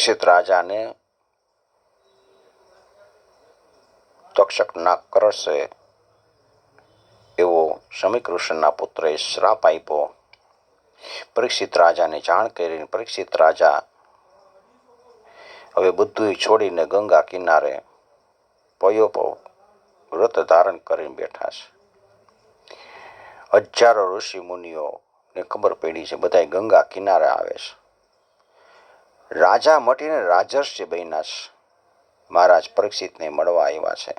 પરીક્ષિત રાજાને તક્ષક ના કરશે એવો શમી કૃષ્ણના પુત્રએ શ્રાપ આપ્યો. પરીક્ષિત રાજાને જાણ કરીને પરીક્ષિત રાજા હવે બધું છોડીને ગંગા કિનારે પયો પો વ્રત ધારણ કરીને બેઠા છે. હજારો ઋષિ મુનિઓને ખબર પડી છે બધા ગંગા કિનારે આવે છે. રાજા મટીને રાજર્ષિ બન્યા મહારાજ પરીક્ષિતને મળવા આવ્યા છે.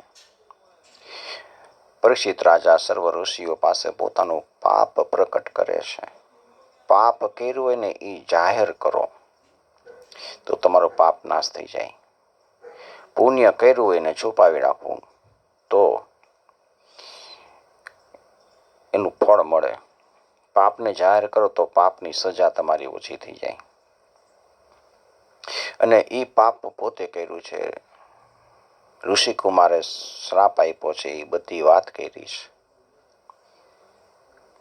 પરીક્ષિત રાજા સર્વ ઋષિઓ પાસે પોતાનું પાપ પ્રકટ કરે છે. પાપ કર્યું હોય એ જાહેર કરો. તો તમારો પાપ નાશ થઈ જાય. પુણ્ય કર્યું હોય ને છુપાવી રાખવું. તો એનું ફળ મળે. પાપને જાહેર કરો તો પાપની સજા તમારી ઓછી થઈ જાય. અને એ પાપ પોતે કર્યું છે. ઋષિકુમારે શ્રાપ આપ્યો છે એ બધી વાત કરી છે.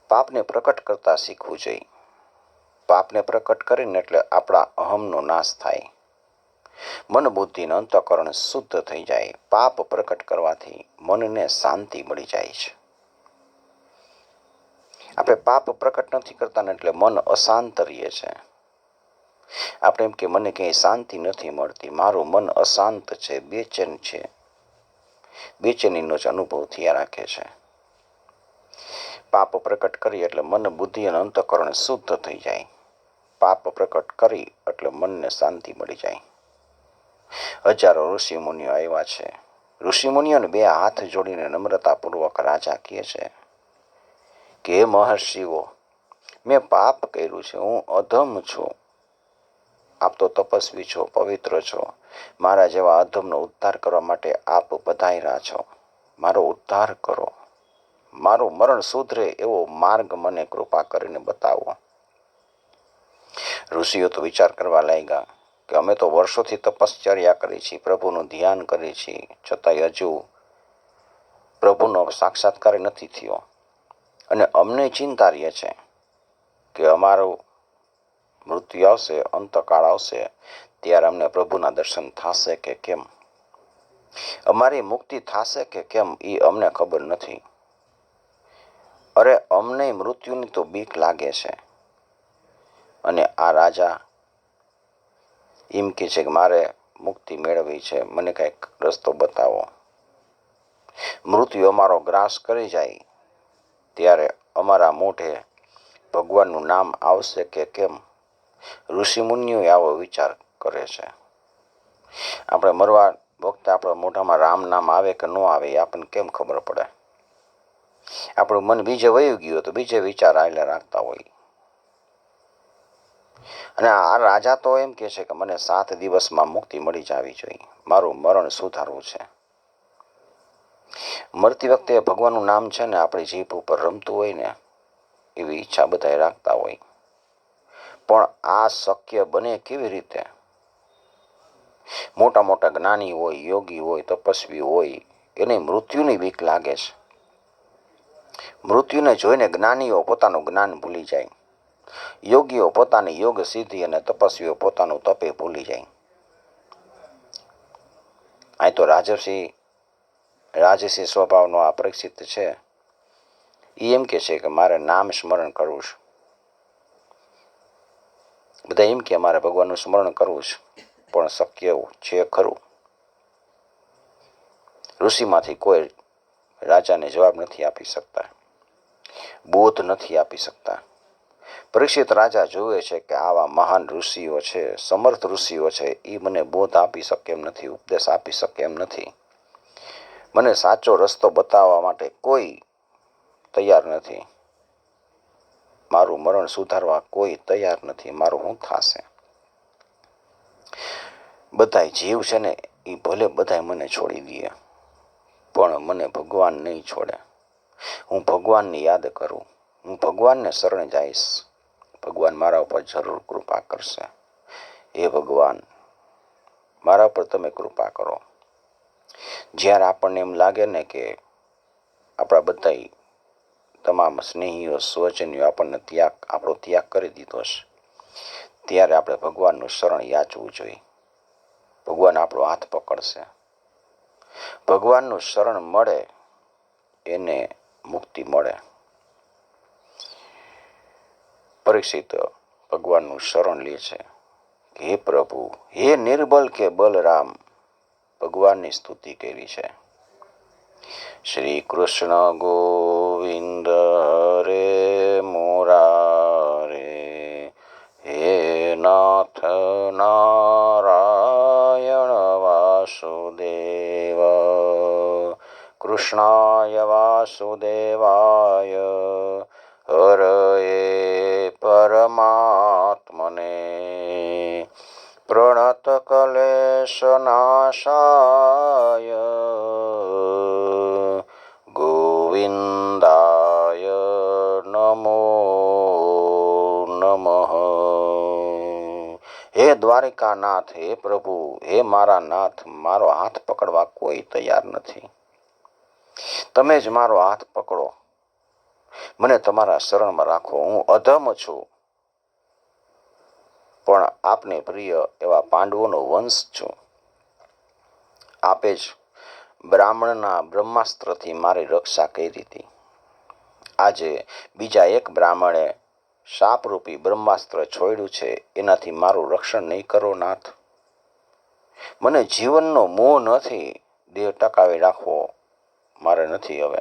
પાપને પ્રકટ કરતા શીખવું જોઈએ. પાપને પ્રકટ કરીને એટલે આપણા અહમનો નાશ થાય. મન બુદ્ધિનું અંતકરણ શુદ્ધ થઈ જાય. પાપ પ્રકટ કરવાથી મનને શાંતિ મળી જાય છે. આપણે પાપ પ્રકટ નથી કરતા ને એટલે મન અશાંત રહીએ છે. આપણે એમ કે, મને ક્યાંય શાંતિ નથી મળતી. મારું મન અશાંત છે, બેચેન છે. બેચેનીનો જ અનુભવ થયા રાખે છે. પાપ પ્રકટ કરી એટલે મન બુદ્ધિ અને અંતકરણ શુદ્ધ થઈ જાય. પાપ પ્રકટ કરી એટલે મનને શાંતિ મળી જાય. હજારો ઋષિ મુનિઓ આવ્યા છે. ઋષિ મુનિઓને બે હાથ જોડીને નમ્રતાપૂર્વક રાજા કહે છે કે મહર્ષિઓ, મેં પાપ કર્યું છે. હું અધમ છું. આપ તો તપસ્વી છો, પવિત્ર છો. મારા જેવા અધમનો ઉદ્ધાર કરવા માટે આપ પધાર્યા છો. મારો ઉદ્ધાર કરો. મારું મરણ સુધરે એવો માર્ગ મને કૃપા કરીને બતાવો. ઋષિઓ તો વિચાર કરવા લાગ્યા કે અમે તો વર્ષોથી તપશ્ચર્યા કરી છીએ, પ્રભુનું ધ્યાન કરીએ છીએ, છતાંય હજુ પ્રભુનો સાક્ષાત્કાર નથી થયો. અને અમને ચિંતા રહે છે કે અમારું મૃત્યુ આવશે, અંતકાળ આવશે, ત્યારે અમને પ્રભુના દર્શન થશે કે કેમ? અમારી મુક્તિ થશે કે કેમ એ અમને ખબર નથી. અરે, અમને મૃત્યુની તો બીક લાગે છે. અને આ રાજા એમ કે છે કે મારે મુક્તિ મેળવવી છે. મને કંઈક રસ્તો બતાવો. મૃત્યુ અમારો ગ્રાસ કરી જાય, ત્યારે અમારા મોઢે ભગવાનનું નામ આવશે કે કેમ? ઋષિમુનિઓ આવો વિચાર કરે છે. આપણે મરવા વખતે આપણા મોઢામાં રામ નામ આવે કે ન આવે એ આપણને કેમ ખબર પડે? આપણું મન બીજે વયું ગયું તો બીજે વિચાર આવેલા રાખતા હોય. અને આ રાજા તો એમ કહે છે કે મને સાત દિવસમાં મુક્તિ મળી જવી જોઈએ. મારું મરણ સુધારવું છે. મરતી વખતે ભગવાનનું નામ છે ને આપણી જીભ ઉપર રમતું હોય ને એવી ઈચ્છા બધાએ રાખતા હોય. પણ આ શક્ય બને કેવી રીતે? મોટા મોટા જ્ઞાની હોય, યોગી હોય, તપસ્વી હોય, એને મૃત્યુની બીક લાગે છે. મૃત્યુને જોઈને જ્ઞાનીઓ પોતાનું જ્ઞાન ભૂલી જાય. યોગીઓ પોતાની યોગ સિદ્ધિ અને તપસ્વીઓ પોતાનું તપે ભૂલી જાય. અહીં તો રાજસિંહ રાજસિંહ સ્વભાવનો આ પરીક્ષિત છે. એ એમ કે છે કે મારે નામ સ્મરણ કરવું છે. બધા એમ કે મારે ભગવાનનું સ્મરણ કરવું છે, પણ શક્ય છે ખરું? ઋષિમાંથી કોઈ રાજાને જવાબ નથી આપી શકતા, બોધ નથી આપી શકતા. પરીક્ષિત રાજા જુએ છે કે આવા મહાન ઋષિઓ છે, સમર્થ ઋષિઓ છે એ મને બોધ આપી શકે એમ નથી, ઉપદેશ આપી શકે એમ નથી. મને સાચો રસ્તો બતાવવા માટે કોઈ તૈયાર નથી. મારું મરણ સુધારવા કોઈ તૈયાર નથી, મારું શું થશે? બધાય જીવ છે ને એ ભલે બધાય મને છોડી દે, પણ મને ભગવાન નહીં છોડે. હું ભગવાનને યાદ કરું, હું ભગવાનને શરણે જઈશ. ભગવાન મારા ઉપર જરૂર કૃપા કરશે. એ ભગવાન, મારા ઉપર તમે કૃપા કરો. જ્યારે આપણને એમ લાગે ને કે આપણા બધા તમામ સ્નેહીઓ, સ્વજનીઓ આપણને ત્યાગ, આપણો ત્યાગ કરી દીધો છે. ત્યારે આપણે ભગવાનનું શરણ યાચવું જોઈએ. ભગવાન આપણો હાથ પકડશે. ભગવાનનું શરણ મળે, એને મુક્તિ મળે. પરીક્ષિત ભગવાનનું શરણ લે છે હે પ્રભુ, હે નિર્બલ કે બલરામ, ભગવાનની સ્તુતિ કરી છે. શ્રી કૃષ્ણ ગોવિંદ હરે મોરારે હે નાથ નારાયણ વાસુદેવ કૃષ્ણાય વાસુદેવાય હરએ પરમાત્મને પ્રણતકલેશનાશાય ગોવિંદાય નમો નમઃ હે દ્વારિકાનાથ હે પ્રભુ હે મારા નાથ મારો હાથ પકડવા કોઈ તૈયાર નથી તમે જ મારો હાથ પકડો મને તમારા શરણમાં રાખો હું અધમ છું પણ આપને પ્રિય એવા પાંડવોનો વંશ છું આપે જ બ્રાહ્મણના બ્રહ્માસ્ત્રથી મારી રક્ષા કરી હતી. આજે બીજા એક બ્રાહ્મણે શાપરૂપી બ્રહ્માસ્ત્ર છોડ્યું છે, એનાથી મારું રક્ષણ નહીં કરો નાથ. મને જીવનનો મોહ નથી, દેહ ટકાવી રાખવો મારે નથી હવે.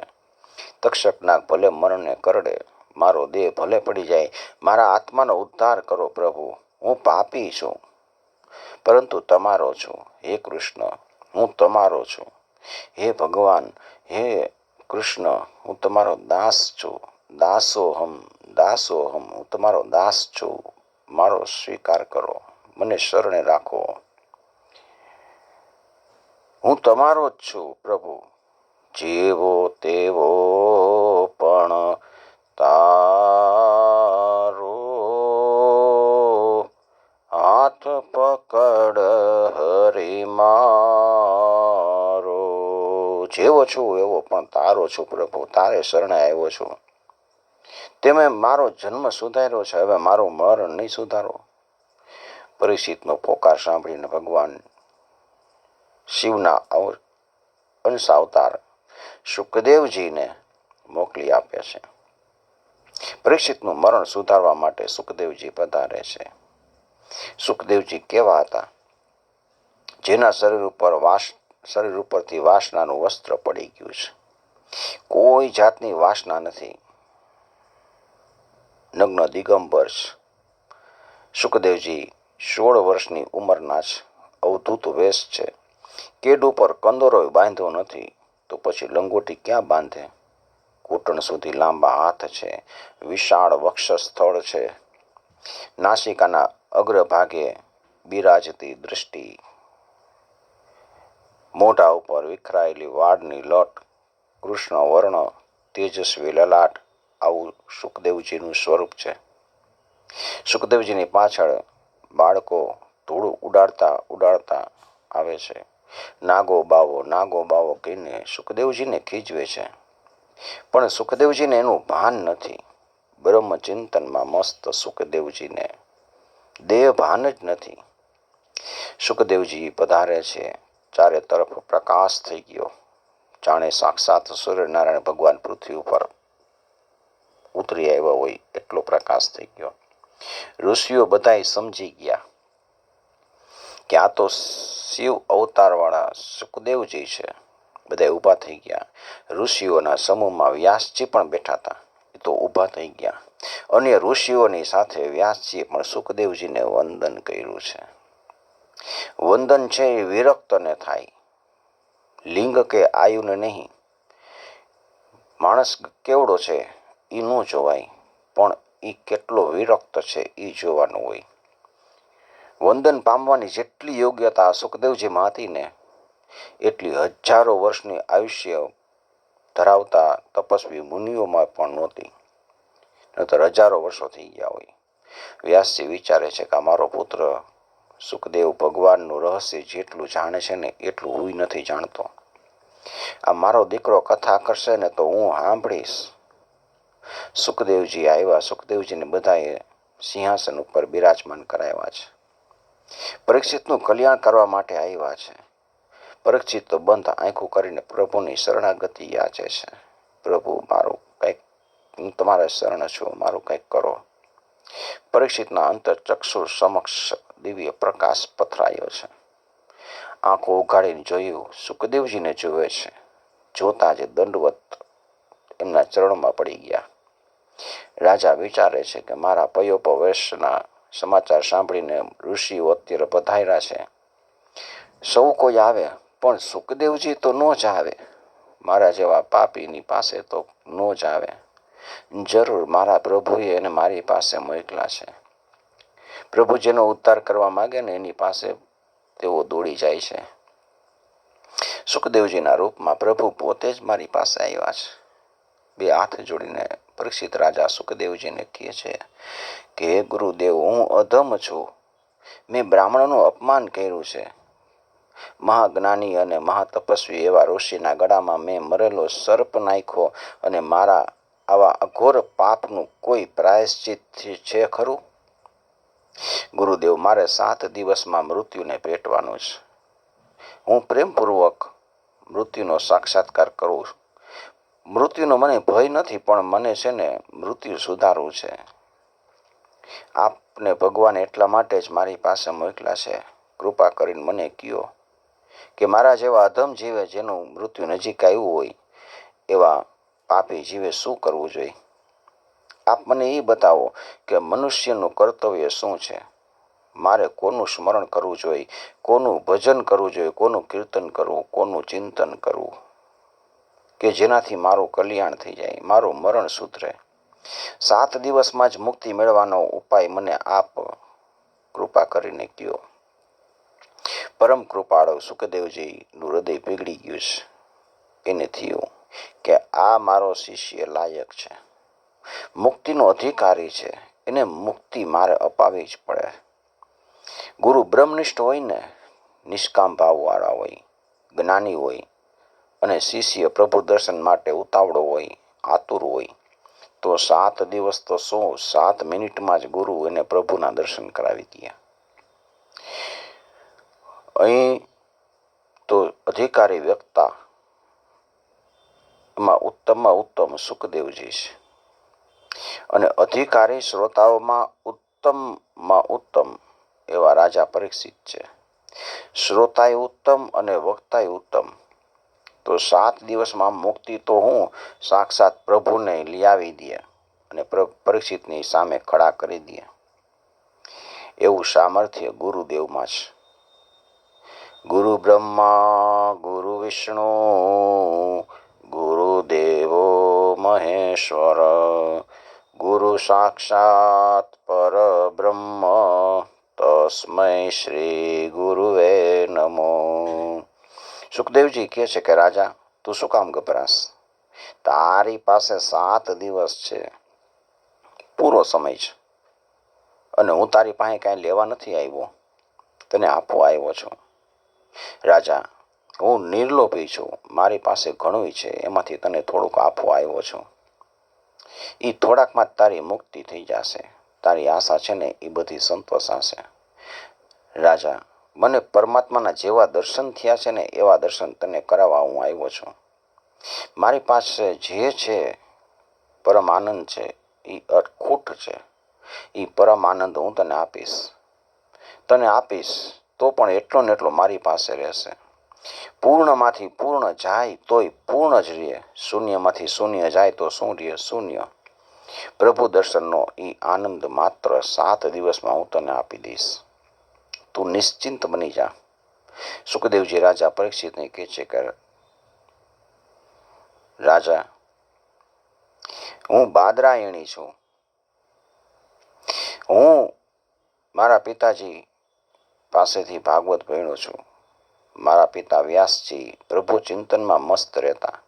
તક્ષકના ભલે મરણને કરડે, મારો દેહ ભલે પડી જાય, મારા આત્માનો ઉદ્ધાર કરો પ્રભુ, હું પાપી છું. પરંતુ તમારો છું, હે કૃષ્ણ, હું તમારો છું. હે ભગવાન, હે કૃષ્ણ, હું તમારો દાસ છું, દાસોહમ દાસોહમ, હું તમારો દાસ છું. મારો સ્વીકાર કરો, મને શરણે રાખો. હું તમારો જ છું, પ્રભુ. જેવો તેવો પણ તારો હાથ પકડ હરી મારો જેવો છું એવો પણ તારો છું પ્રભુ તારે શરણે આવ્યો છું. તમે મારો જન્મ સુધાર્યો છે, હવે મારો મરણ નહીં સુધારો. પરિસ્થિતનો પોકાર સાંભળીને ભગવાન શિવના અંશ અવતાર સુખદેવજીને મોકલી આપે છે. પરીક્ષિતનું મરણ સુધારવા માટે સુખદેવજી પધારે છે. સુખદેવજી કેવા હતા? જેના શરીર ઉપર વાસ શરીર ઉપરથી વાસનાનું વસ્ત્ર પડી ગયું છે. કોઈ જાતની વાસના નથી. નગ્ન દિગંબર સુખદેવજી સોળ વર્ષની ઉંમરના જ અવધૂત વેશ છે. કેડ ઉપર કંદોરો બાંધ્યો નથી. તો પછી લંગોટી ક્યાં બાંધે? ઘૂંટણ સુધી લાંબા હાથ છે. વિશાળ વક્ષ સ્થળ છે. નાસિકાના અગ્રભાગે બિરાજતી દૃષ્ટિ મોઢા ઉપર વિખરાયેલી વાડની લટ, કૃષ્ણ, વર્ણ, તેજસ્વી લલાટ આવું સુખદેવજીનું સ્વરૂપ છે. સુખદેવજીની પાછળ બાળકો ધૂળ ઉડાડતા ઉડાડતા આવે છે. નાગો બાવો નાગો બાવો કહીને સુખદેવજીને ખીજવે છે. પણ સુખદેવજીને એનું ભાન નથી. બ્રહ્મચિંતનમાં મસ્ત સુખદેવજીને દેહ ભાન જ નથી. સુખદેવજી પધારે છે. ચારે તરફ પ્રકાશ થઈ ગયો. જાણે સાક્ષાત સૂર્યનારાયણ ભગવાન પૃથ્વી ઉપર ઉતરી આવ્યા હોય એટલો પ્રકાશ થઈ ગયો. ઋષિઓ બધાય સમજી ગયા કે આ તો શિવ અવતારવાળા સુખદેવજી છે બધા ઊભા થઈ ગયા. ઋષિઓના સમૂહમાં વ્યાસજી પણ બેઠા હતા. એ તો ઊભા થઈ ગયા. અન્ય ઋષિઓની સાથે વ્યાસજીએ પણ સુખદેવજીને વંદન કર્યું છે. વંદન છે એ વિરક્તને થાય. લિંગ કે આયુને નહીં. માણસ કેવડો છે એ ન જોવાય, પણ એ કેટલો વિરક્ત છે એ જોવાનું હોય. વંદન પામવાની જેટલી યોગ્યતા સુખદેવજીમાં હતી એટલી હજારો વર્ષની આયુષ્ય ધરાવતા તપસ્વી મુનિઓમાં પણ નહોતી. નહીતર હજારો વર્ષો થઈ ગયા હોય. વ્યાસજી વિચારે છે કે અમારો પુત્ર સુખદેવ ભગવાનનું રહસ્ય જેટલું જાણે છે ને એટલું હું નથી જાણતો. આ મારો દીકરો કથા કરશે ને તો હું સાંભળીશ. સુખદેવજી આવ્યા. સુખદેવજીને બધાએ સિંહાસન ઉપર બિરાજમાન કરાવ્યા છે. પરીક્ષિતનું કલ્યાણ કરવા માટે આવ્યા છે. પરીક્ષિત તો બંધ આંખો કરીને પ્રભુની શરણાગતિ યાચે છે. પ્રભુ, મારું કંઈક, હું તમારા શરણ છું. મારું કંઈક કરો. પરીક્ષિતના અંતરચક્ષુ સમક્ષ દિવ્ય પ્રકાશ પથરાયો છે. આંખો ઉઘાડીને જોયું, સુખદેવજીને જુએ છે. જોતા જ દંડવત એમના ચરણમાં પડી ગયા. રાજા વિચારે છે કે મારા પયોપવેશના સમાચાર સાંભળીને ઋષિઓ અત્યારે પધાર્યા છે. સૌ કોઈ આવે, પણ સુખદેવજી તો ન જ આવે. મારા જેવા પાપીની પાસે તો ન જ આવે. જરૂર મારા પ્રભુએ એને મારી પાસે મોકલા છે. પ્રભુ જેનો ઉદ્ધાર કરવા માંગે ને એની પાસે તેઓ દોડી જાય છે. સુખદેવજીના રૂપમાં પ્રભુ પોતે જ મારી પાસે આવ્યા છે. બે હાથ જોડીને પરીક્ષિત રાજા સુખદેવજીને કહે છે કે, હે ગુરુદેવ, હું અધમ છું. મેં બ્રાહ્મણનું અપમાન કર્યું છે. મહાજ્ઞાની અને મહાતપસ્વી એવા ઋષિના ગળામાં મેં મરેલો સર્પ નાખ્યો અને મારા આવા અઘોર પાપનું કોઈ પ્રાયશ્ચિત છે ખરું? ગુરુદેવ, મારે સાત દિવસમાં મૃત્યુને ભેટવાનું છે. હું પ્રેમપૂર્વક મૃત્યુનો સાક્ષાત્કાર કરું છું. મૃત્યુનો મને ભય નથી, પણ મને છે ને મૃત્યુ સુધારવું છે. આપને ભગવાન એટલા માટે જ મારી પાસે મોકલા છે. કૃપા કરીને મને કયો કે મારા જેવા અધમ જીવે જેનું મૃત્યુ નજીક આવ્યું હોય, એવા પાપી જીવે શું કરવું જોઈએ? આપ મને એ બતાવો કે મનુષ્યનું કર્તવ્ય શું છે? મારે કોનું સ્મરણ કરવું જોઈએ? કોનું ભજન કરવું જોઈએ? કોનું કીર્તન કરવું? કોનું ચિંતન કરવું? કે જેનાથી મારું કલ્યાણ થઈ જાય, મારું મરણ સુધરે. સાત દિવસમાં જ મુક્તિ મેળવવાનો ઉપાય મને આપ કૃપા કરીને કહો પરમ કૃપાળો સુખદેવજીનું હૃદય પીગળી ગયું છે. એને થયું. કે આ મારો શિષ્ય લાયક છે. મુક્તિનો અધિકારી છે. એને મુક્તિ મારે અપાવી જ પડે. ગુરુ બ્રહ્મનિષ્ઠ હોય ને, નિષ્કામ ભાવવાળા હોય, જ્ઞાની હોય, અને શિષ્ય પ્રભુ દર્શન માટે ઉતાવળો હોય, આતુર હોય, તો સાત દિવસ તો શું? સાત મિનિટમાં જ ગુરુ એને પ્રભુના દર્શન કરાવી દે. અહીં તો અધિકારી વ્યક્તા એમાં ઉત્તમમાં ઉત્તમ સુખદેવજી છે અને અધિકારી શ્રોતાઓમાં ઉત્તમમાં ઉત્તમ એવા રાજા પરીક્ષિત છે. શ્રોતાય ઉત્તમ અને વક્તાય ઉત્તમ. તો સાત દિવસમાં મુક્તિ તો હું સાક્ષાત પ્રભુને લિયાવી દે અને પરીક્ષિતની સામે ખડા કરી દે. એવું સામર્થ્ય ગુરુદેવમાં છે. ગુરુ બ્રહ્મા, ગુરુ વિષ્ણુ ગુરુદેવો મહેશ્વર ગુરુ સાક્ષાત પરબ્રહ્મ તસ્મય શ્રી ગુરુવે નમો સુખદેવજી કહે છે કે રાજા તું શું કામ ગભરાશ તારી પાસે સાત દિવસ છે પૂરો સમય છે અને હું તારી પાસે કાંઈ લેવા નથી આવ્યો. તને આપવા આવ્યો છું. રાજા હું નિર્લોભી છું. મારી પાસે ઘણું છે. એમાંથી તને થોડુંક આપવા આવ્યો છું. એ થોડાકમાં તારી મુક્તિ થઈ જશે. તારી આશા છે ને એ બધી સંતોષાશે. રાજા, મને પરમાત્માના જેવા દર્શન થયા છે ને એવા દર્શન તને કરાવવા હું આવ્યો છું. મારી પાસે જે છે, પરમ આનંદ છે. એ અટખૂટ છે. એ પરમ આનંદ હું તને આપીશ. તને આપીશ તો પણ એટલો ને એટલો મારી પાસે રહેશે. પૂર્ણમાંથી પૂર્ણ જાય તોય પૂર્ણ જ રહે શૂન્યમાંથી શૂન્ય જાય તો શું રહે શૂન્ય. પ્રભુ દર્શનનો એ આનંદ માત્ર સાત દિવસમાં હું તને આપી દઈશ. તું નિશ્ચિંત બની જા. સુખદેવજી રાજા પરીક્ષિતને કહે છે કે, રાજા, હું બાદરાયણી છું. હું મારા પિતાજી પાસેથી ભાગવત ભણ્યો છું. મારા પિતા વ્યાસજી પ્રભુ ચિંતનમાં મસ્ત રહેતા.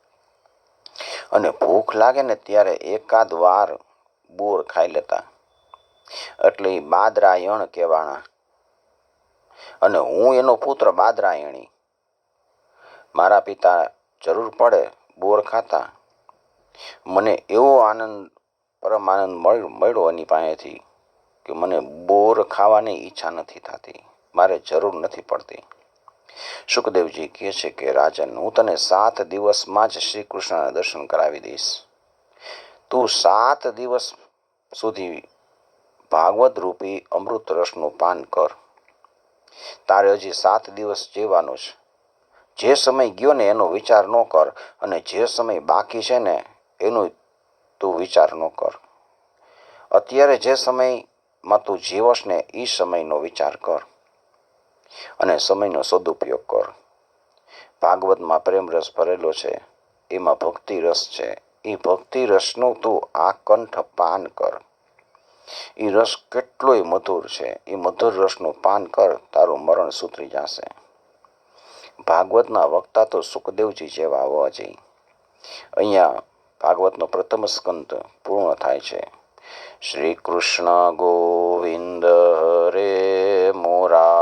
અને ભૂખ લાગે ને ત્યારે એકાદ વાર બોર ખાઈ લેતા. એટલે બાદરાયણ કહેવાના. અને હું એનો પુત્ર બાદરાયણી. મારા પિતા જરૂર પડે બોર ખાતા. મને એવો આનંદ, પરમ આનંદ મળ્યો એની પાસેથી કે મને બોર ખાવાની ઈચ્છા નથી થતી. મારે જરૂર નથી પડતી. સુખદેવજી કહે છે કે રાજન હું તને સાત દિવસમાં જ શ્રી કૃષ્ણના દર્શન કરાવી દઈશ. તું સાત દિવસ સુધી ભાગવત રૂપી અમૃત રસનું પાન કર. તારે હજી સાત દિવસ જીવવાનું છે. જે સમય ગયો ને એનો વિચાર ન કર અને જે સમય બાકી છે ને એનો તું વિચાર ન કર. અત્યારે જે સમયમાં તું જીવશ ને એ સમયનો વિચાર કર. અને સમયનો સદુપયોગ કર. ભાગવતમાં પ્રેમ રસ ભરેલો છે. એમાં ભક્તિ રસ છે. એ ભક્તિ રસનું તું આ કંઠ પાન કર. એ રસ કેટલોય મધુર છે. એ મધુર રસનું પાન કર. તારું મરણ સુધરી જશે. ભાગવતના વક્તા તો સુખદેવજી જેવા હોવા અહીંયા ભાગવતનો પ્રથમ સ્કંદ પૂર્ણ થાય છે. શ્રી કૃષ્ણ ગોવિંદ હરે મુરારે હે